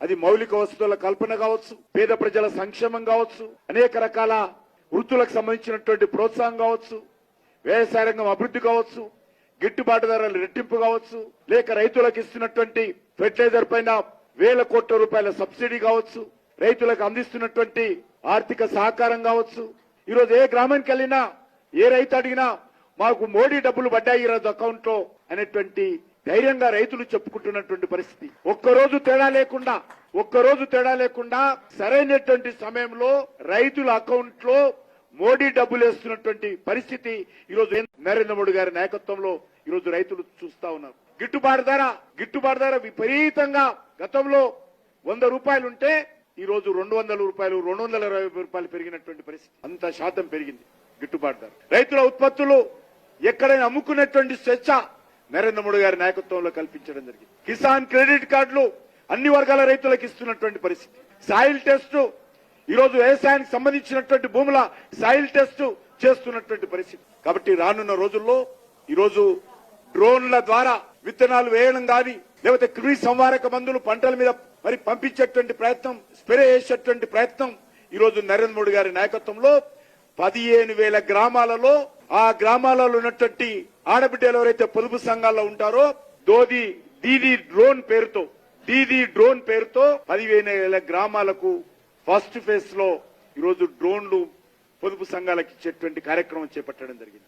అది మౌలిక వసతుల కల్పన కావచ్చు పేద ప్రజల సంక్షేమం కావచ్చు అనేక రకాల వృత్తులకు సంబంధించినటువంటి ప్రోత్సాహం కావచ్చు వ్యవసాయ రంగం అభివృద్ధి కావచ్చు గిట్టుబాటు ధరలు రెట్టింపు కావచ్చు లేక రైతులకు ఇస్తున్నటువంటి ఫెర్టిలైజర్ పైన వేల కోట్ల రూపాయల సబ్సిడీ కావచ్చు రైతులకు అందిస్తున్నటువంటి ఆర్థిక సహకారం కావచ్చు. ఈరోజు ఏ గ్రామానికి వెళ్ళినా ఏ రైతు అడిగినా మాకు మోడీ డబ్బులు పడ్డాయి ఈరోజు అకౌంట్లో అనేటువంటి ధైర్యంగా రైతులు చెప్పుకుంటున్నటువంటి పరిస్థితి. ఒక్కరోజు తేడా లేకుండా ఒక్కరోజు తేడా లేకుండా సరైనటువంటి సమయంలో రైతుల అకౌంట్లో మోడీ డబ్బులు వేస్తున్నటువంటి పరిస్థితి ఈరోజు నరేంద్ర మోడీ గారి నాయకత్వంలో ఈరోజు రైతులు చూస్తా ఉన్నారు. గిట్టుబాటు ధర గిట్టుబాటు ధర విపరీతంగా గతంలో వంద రూపాయలుంటే ఈ రోజు రెండు వందల రూపాయలు రెండు వందల ఇరవై రూపాయలు పెరిగినటువంటి పరిస్థితి. అంత శాతం పెరిగింది గిట్టుబాటు ధర. రైతుల ఉత్పత్తులు ఎక్కడైనా అమ్ముకునేటువంటి స్వేచ్ఛ నరేంద్ర మోడీ గారి నాయకత్వంలో కల్పించడం జరిగింది. కిసాన్ క్రెడిట్ కార్డులు అన్ని వర్గాల రైతులకు ఇస్తున్నటువంటి పరిస్థితి. సాయిల్ టెస్ట్ ఈరోజు వ్యవసాయానికి సంబంధించినటువంటి భూముల సాయిల్ టెస్ట్ చేస్తున్నటువంటి పరిస్థితి. కాబట్టి రానున్న రోజుల్లో ఈరోజు డ్రోన్ల ద్వారా విత్తనాలు వేయడం గాని లేకపోతే క్రిమి సంవారక మందులు పంటల మీద మరి పంపించేటువంటి ప్రయత్నం స్ప్రే చేసేటువంటి ప్రయత్నం ఈరోజు నరేంద్ర మోడీ గారి నాయకత్వంలో పదిహేను వేల గ్రామాలలో ఆ గ్రామాలలో ఉన్నటువంటి ఆడబిడ్డలు ఎవరైతే పొదుపు సంఘాల్లో ఉంటారో దోది దీది డ్రోన్ పేరుతో దీది డ్రోన్ పేరుతో పదివేల వేల గ్రామాలకు ఫస్ట్ ఫేజ్లో ఈరోజు డ్రోన్లు పొదుపు సంఘాలకు ఇచ్చేటువంటి కార్యక్రమం చేపట్టడం జరిగింది.